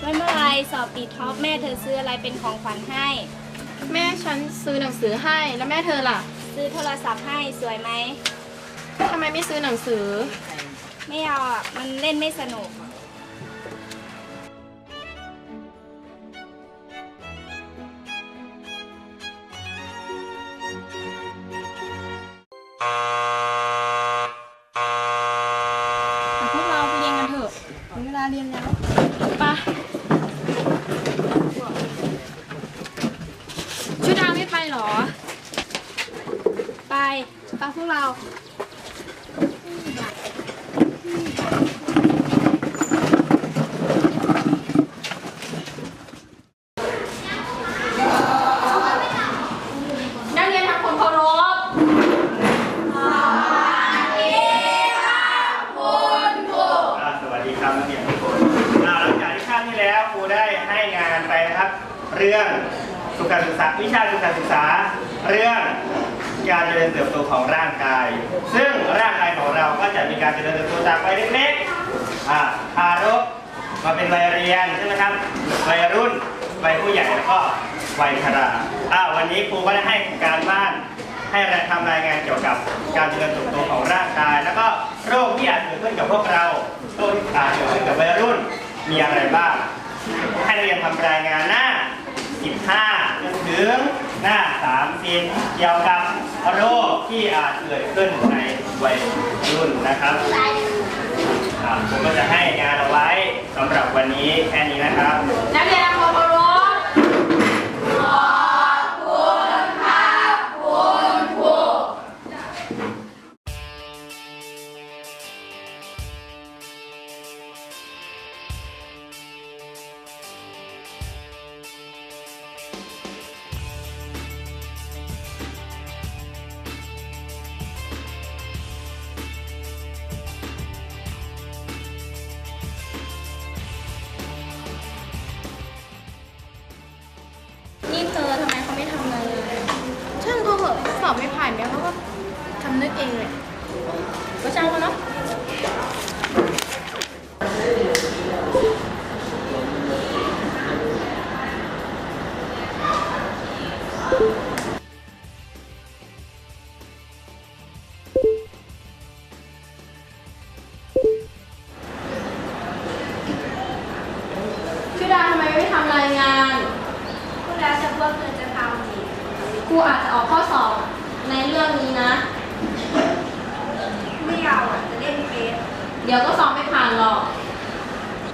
ไม่เมื่อไรสอบติท็อปแม่เธอซื้ออะไรเป็นของขวัญให้ แม่ฉันซื้อหนังสือให้แล้วแม่เธอล่ะซื้อโทรศัพท์ให้สวยไหมทำไมไม่ซื้อหนังสือ ไม่เอาอะ มันเล่นไม่สนุก ไปพวกเรานักเรียนทำคนเคารพ อ่าสวัสดีครับนักเรียนทุกคนอ่าหลังจากที่คาบที่แล้วครูได้ให้งานไปนะครับ เรื่องสุขศึกษาวิชาสุขศึกษา เรื่อง การเจริญเติบโตของร่างกาย ซึ่งร่างกายของเราก็จะมีการเจริญเติบโตจากวัยเล็กๆอ่าทารกมาเป็นวัยเรียนใช่ไหมครับวัยรุ่นวัยผู้ใหญ่แล้วก็วัยชราอ่าวันนี้ครูก็ได้ให้การบ้านให้เราทำรายงานเกี่ยวกับการเจริญเติบโตของร่างกาย แล้วก็โรคที่อาจเกิดขึ้นกับพวกเราโรคที่อาจเกิดขึ้นกับวัยรุ่นมีอะไรบ้าง ให้เรียนทำรายงานหน้า 15จนถึงหน้า 30 เกี่ยวกับ โรคที่อาจเกิดขึ้นในวัยรุ่นนะครับผมก็จะให้งานเอาไว้สำหรับวันนี้แค่นี้นะครับนักเรียนทำคน อะสอบไม่ผ่านเนี่ยเขาก็ทำนึกเองเลยก็ช่างเขาเนาะชุดาทำไมไม่ทำรายงานพวกแล้วแต่พวกเธอจะทำอีกครูอาจจะออกข้อสอบ ในเรื่องนี้นะ ไม่เอาอะ จะเล่นเฟซเดี๋ยวก็สอบไม่ผ่านหรอก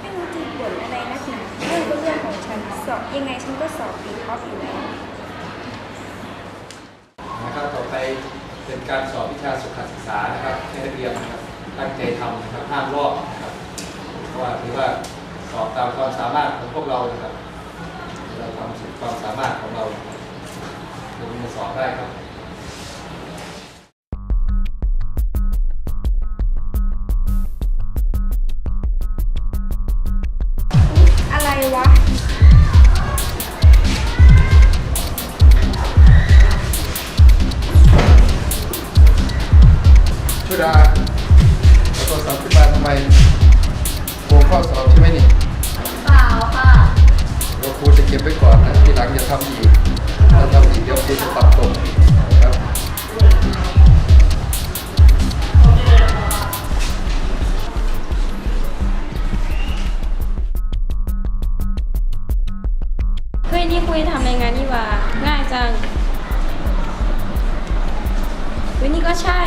ไม่รู้จะบ่นอะไรนักหนาเรื่องก็เรื่องของฉัน สอบยังไงฉันก็สอบติดท็อปอยู่แล้ว นะครับ ต่อไปเป็นการสอบวิชาสุขศึกษานะครับให้นักเรียนนะครับตั้งใจทำนะครับห้ามลอกนะครับเพราะว่าถือว่าสอบตามความสามารถของพวกเรานะครับเราทำสุดความสามารถของเราลงมือสอบได้ครับ นี่คุยทำในงานนี่ว่าง่ายจังวินนี่ก็ใช่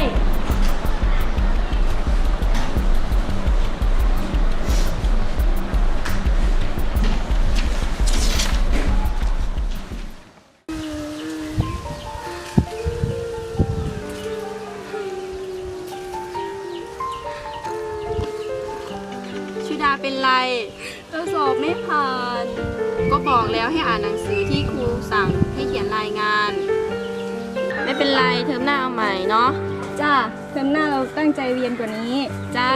เป็นไรเราสอบไม่ผ่าน ก็บอกแล้วให้อ่านหนังสือที่ครูสั่งให้เขียนรายงาน ไม่เป็นไรเทอมหน้าเอาใหม่เนาะจ้าเทอมหน้าเราตั้งใจเรียนกว่านี้ จ้า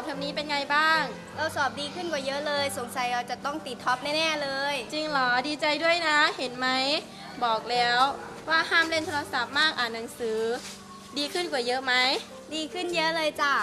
อบเทอมนี้เป็นไงบ้าง เราสอบดีขึ้นกว่าเยอะเลย สงสัยเราจะต้องติดท็อปแน่ๆเลย จริงเหรอดีใจด้วยนะเห็นไหม บอกแล้วว่าห้ามเล่นโทรศัพท์มากอ่านหนังสือ ดีขึ้นกว่าเยอะไหม ดีขึ้นเยอะเลยจ้ะ